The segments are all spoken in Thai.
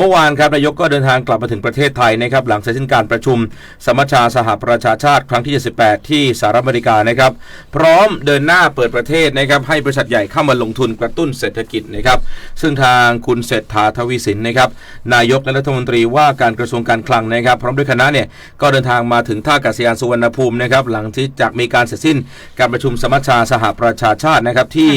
เมื่อวานครับนายกก็เดินทางกลับมาถึงประเทศไทยนะครับหลังเสร็จสิ้นการประชุม สมัชชาสหประชาชาติครั้งที่ 78 ที่สหรัฐอเมริกานะครับพร้อมเดินหน้าเปิดประเทศนะครับให้บริษัทใหญ่เข้ามาลงทุนกระตุ้นเศรษฐกิจนะครับซึ่งทางคุณเศรษฐาทวีสินนะครับนายกและรัฐมนตรีว่าการกระทรวงการคลังนะครับ พร้อมด้วยคณะเนี่ยก็เดินทางมาถึงท่าอากาศยานสุวรรณภูมินะครับหลังที่จากมีการเสร็จสิ้นการประชุมสมัชชาสหประชาชาตินะครับที่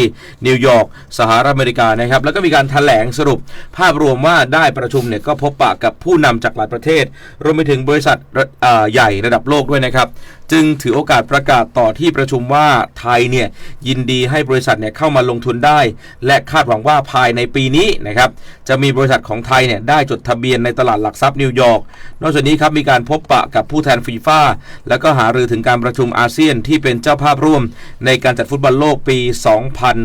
นิวยอร์กสหรัฐอเมริกานะครับแล้วก็มีการแถลงสรุปภาพรวมว่าได้ประชุมเนี่ยก็พบปะกับผู้นำจากหลายประเทศ รวมไปถึงบริษัทระเอ่อใหญ่ระดับโลกด้วยนะครับ จึงถือโอกาสประกาศต่อที่ประชุมว่าไทยเนี่ยยินดีให้บริษัทเนี่ยเข้ามาลงทุนได้ และคาดหวังว่าภายในปีนี้นะครับจะมีบริษัทของไทยเนี่ยได้จดทะเบียนในตลาดหลักทรัพย์นิวยอร์กนอกจากนี้ครับมีการพบปะกับผู้แทนฟีฟ่าแล้วก็หารือถึงการประชุมอาเซียนที่เป็นเจ้าภาพร่วม ในการจัดฟุตบอลโลกปี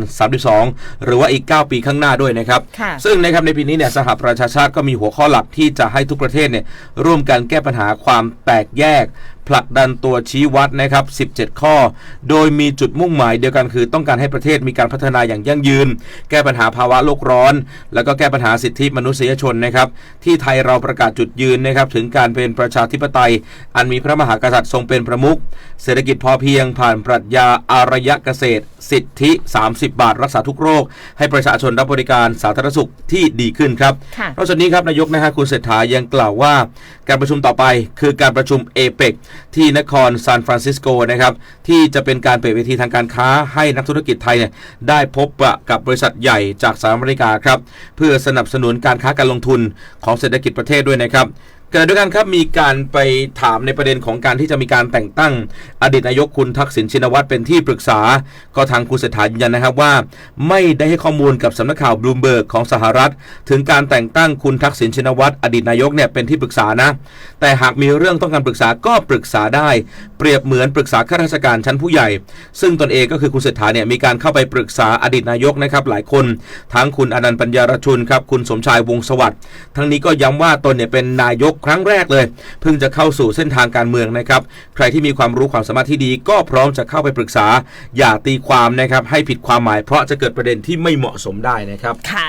2032 หรือว่าอีก 9 ปีข้างหน้าด้วยนะครับค่ะซึ่งนะครับในปีนี้เนี่ยสหประชาชาติก็มีหัวข้อหลักที่จะให้ทุกประเทศเนี่ยร่วมกันแก้ปัญหาความแตกแยก ผลักดันตัวชี้วัดนะครับ 17 ข้อ โดยมีจุดมุ่งหมายเดียวกันคือ ต้องการให้ประเทศมีการพัฒนาอย่างยั่งยืน แก้ปัญหาภาวะโลกร้อน แล้วก็แก้ปัญหาสิทธิมนุษยชนนะครับที่ไทยเราประกาศจุดยืนนะครับถึงการเป็นประชาธิปไตย อันมีพระมหากษัตริย์ทรงเป็นประมุขเศรษฐกิจพอเพียงผ่านปรัชญาอารยเกษตร สิทธิ 30 บาท รักษาทุกโรค ให้ประชาชนรับบริการสาธารณสุขที่ดีขึ้นครับค่ะนอกจากนี้ครับนายกนะฮะคุณเศรษฐายังกล่าวว่า การประชุมต่อไปคือการประชุมเอเปกที่นครซานฟรานซิสโกนะครับที่จะเป็นการเปิดเวทีทางการค้าให้นักธุรกิจไทยเนี่ยได้พบปะกับบริษัทใหญ่จากสหรัฐอเมริกาครับเพื่อสนับสนุนการค้าการลงทุนของเศรษฐกิจประเทศด้วยนะครับ ขณะเดียวกันครับมีการไปถามในประเด็นของการที่จะมีการแต่งตั้ง อดีตนายกคุณทักษิณชินวัตรเป็นที่ปรึกษา ก็ทางคุณเศรษฐายืนยันนะครับว่า ไม่ได้ให้ข้อมูลกับสำนักข่าวบลูมเบิร์กของสหรัฐ ถึงการแต่งตั้งคุณทักษิณชินวัตรอดีตนายกเนี่ยเป็นที่ปรึกษานะ แต่หากมีเรื่องต้องการปรึกษาก็ปรึกษาได้ เปรียบเหมือนปรึกษาข้าราชการชั้นผู้ใหญ่ ซึ่งตนเองก็คือคุณเศรษฐาเนี่ยมีการเข้าไปปรึกษาอดีตนายกนะครับหลายคน ทั้งคุณอนันต์ปัญญารชุนครับคุณสมชายวงสวัสดิ์ทั้งนี้ก็ย้ำว่าตนเนี่ยเป็นนายกครั้งแรกเลย เพิ่งจะเข้าสู่เส้นทางการเมืองนะครับ ใครที่มีความรู้ความสามารถที่ดี ก็พร้อมจะเข้าไปปรึกษา อย่าตีความนะครับให้ผิดความหมายเพราะจะเกิดประเด็นที่ไม่เหมาะสมได้นะครับค่ะ